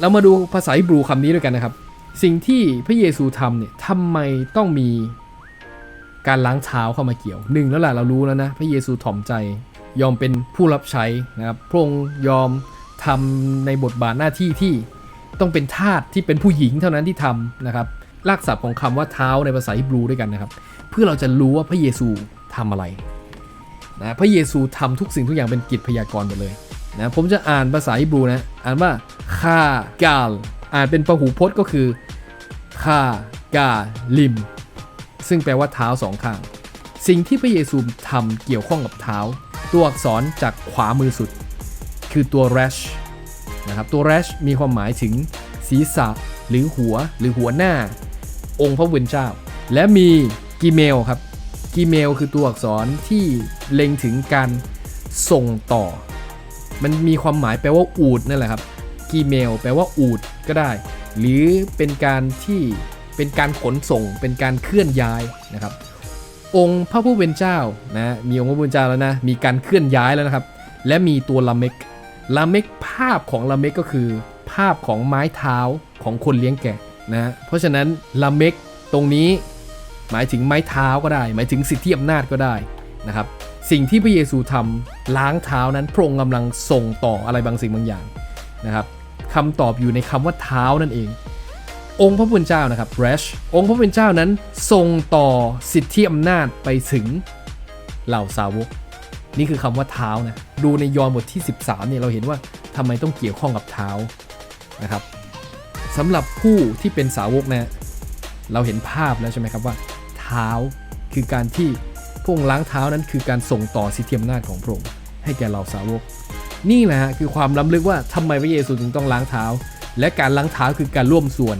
เรามาดูภาษาฮิบรูคำนี้ด้วยกันนะครับ สิ่งที่พระเยซูทำเนี่ยทำไมต้องมีการล้างเท้าเข้ามาเกี่ยวหนึ่งแล้วล่ะเรารู้แล้วนะ พระเยซูถ่อมใจ ยอมเป็นผู้รับใช้นะครับพระองค์ยอมทำในบทบาทหน้าที่ที่ต้องเป็นทาสที่เป็นผู้หญิงเท่านั้นที่ทำนะครับรากศัพท์ของคำว่าเท้าในภาษาฮิบรูด้วยกันนะครับ เพื่อเราจะรู้ว่าพระเยซูทำอะไรนะพระเยซูทำทุกสิ่งทุกอย่างเป็นกิจพยากรณ์หมดเลยนะผมจะอ่านภาษาฮิบรูนะอ่านว่า คากาลอ่านเป็นพหูพจน์ก็คือคากาลิม ซึ่งแปลว่าเท้าสองข้าง สิ่งที่พระเยซูทำเกี่ยวข้องกับเท้า ตัวอักษรจากขวามือสุด คือตัว rash นะครับตัว rash มีความหมายถึงศีรษะ หรือหัวหรือหัวหน้า องค์พระผู้เป็นเจ้า และมีกีเมลครับกีเมลคือตัวอักษรที่เล็งถึงการส่งต่อ มันมีความหมายแปลว่าอูดนั่นแหละครับ กีเมลแปลว่าอูดก็ได้ หรือเป็นการที่เป็นการขนส่งเป็นการเคลื่อนย้ายนะครับ องค์พระผู้เป็นเจ้านะมีองค์พระผู้เป็นเจ้าแล้วนะมีการเคลื่อนย้ายแล้วนะครับ และมีตัวลาเมกลาเมกภาพของลาเมกก็คือ ภาพของไม้เท้าของคนเลี้ยงแกะนะเพราะฉะนั้นลาเมกตรงนี้หมายถึงไม้เท้าก็ได้ หมายถึงสิทธิอำนาจก็ได้นะครับสิ่งที่พระเยซูทำล้างเท้านั้นพระองค์กำลังส่งต่ออะไรบางสิ่งบางอย่างนะครับ คำตอบอยู่ในคำว่าเท้านั่นเอง องค์พระผู้เป็นเจ้านะครับ rash องค์พระผู้เป็นเจ้านั้นส่งต่อสิทธิอำนาจไปถึงเหล่าสาวก นี่คือคำว่าเท้านะดูในยอห์นบทที่ 13เนี่ยเราเห็นว่าทำไมต้องเกี่ยวข้องกับเท้านะครับสำหรับผู้ที่เป็นสาวกนะเราเห็นภาพแล้วใช่ไหมครับว่า เท้าคือการที่พระองค์ล้างเท้านั้นคือการส่งต่อสิทธิอำนาจของพระองค์ให้แก่เหล่าสาวก นี่แหละคือความล้ำลึกว่าทำไมพระเยซูถึงต้องล้างเท้า และการล้างเท้าคือการร่วมส่วน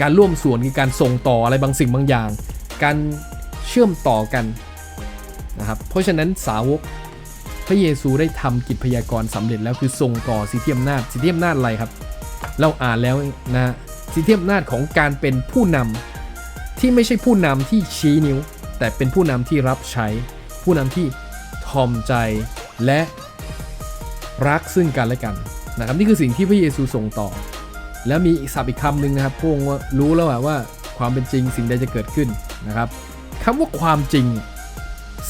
การร่วมส่วนคือการส่งต่ออะไรบางสิ่งบางอย่าง การเชื่อมต่อกันนะครับเพราะฉะนั้นสาวกพระเยซูได้ทำกิจพยากรณ์สำเร็จแล้วคือส่งต่อสิทธิอำนาจสิทธิอำนาจอะไรครับ เราอ่านแล้วนะสิทธิอำนาจของการเป็นผู้นำที่ไม่ใช่ผู้นำที่ชี้นิ้ว แต่เป็นผู้นำที่รับใช้ ผู้นำที่ทอมใจและ รักซึ่งกันและกันนะครับนี่คือสิ่งที่พระเยซูส่งต่อ แล้วมีศัพท์อีกคำหนึ่งนะครับพวกว่ารู้แล้วว่าความเป็นจริงสิ่งใดจะเกิดขึ้นนะครับคำว่าความจริง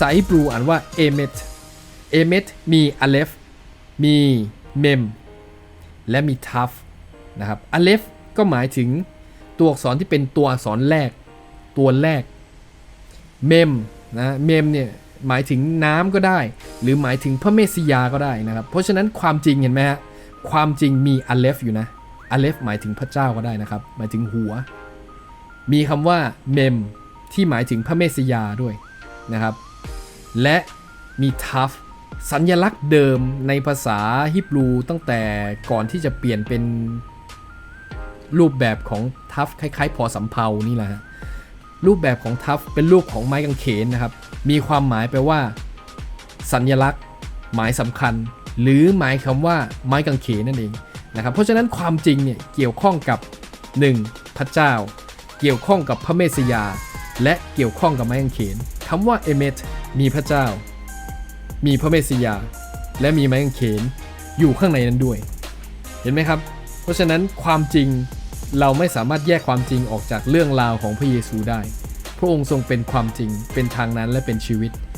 สายบรูอ่านว่าเอเมตเอเมตมีอเลฟมีเมมและมีทัฟนะครับอเลฟก็หมายถึงตัวอักษรที่เป็นตัวอักษรแรกตัวแรกเมมนะเมมเนี่ย หมายถึงน้ำก็ได้ หรือหมายถึงพระเมสสิยาก็ได้นะครับ เพราะฉะนั้นความจริงเห็นไหมฮะความจริงมีอเลฟอยู่นะอเลฟหมายถึงพระเจ้าก็ได้นะครับ หมายถึงหัว มีคำว่าเมมที่หมายถึงพระเมสสิยาด้วยนะครับ และมีทัฟสัญญลักษณ์เดิมในภาษาฮิบรูตั้งแต่ก่อนที่จะเปลี่ยนเป็นรูปแบบของทัฟคล้ายๆ พอสำเพานี่แหละฮะ รูปแบบของทัฟเป็นรูปของไม้กางเขนนะครับ มีความหมายแปลว่า สัญลักษณ์ หมายสำคัญ หรือหมายคำว่าไม้กางเขนนั่นเองนะครับ เพราะฉะนั้นความจริงเนี่ยเกี่ยวข้องกับ 1. พระเจ้า เกี่ยวข้องกับพระเมสยา และเกี่ยวข้องกับไม้กางเขนคำว่าเอเมตมีพระเจ้า มีพระเมสยา และมีไม้กางเขนอยู่ข้างในนั้นด้วย เห็นไหมครับ เพราะฉะนั้นความจริง เราไม่สามารถแยกความจริงออกจากเรื่องราวของพระเยซูได้ พระองค์ทรงเป็นความจริง เป็นทางนั้นและเป็นชีวิต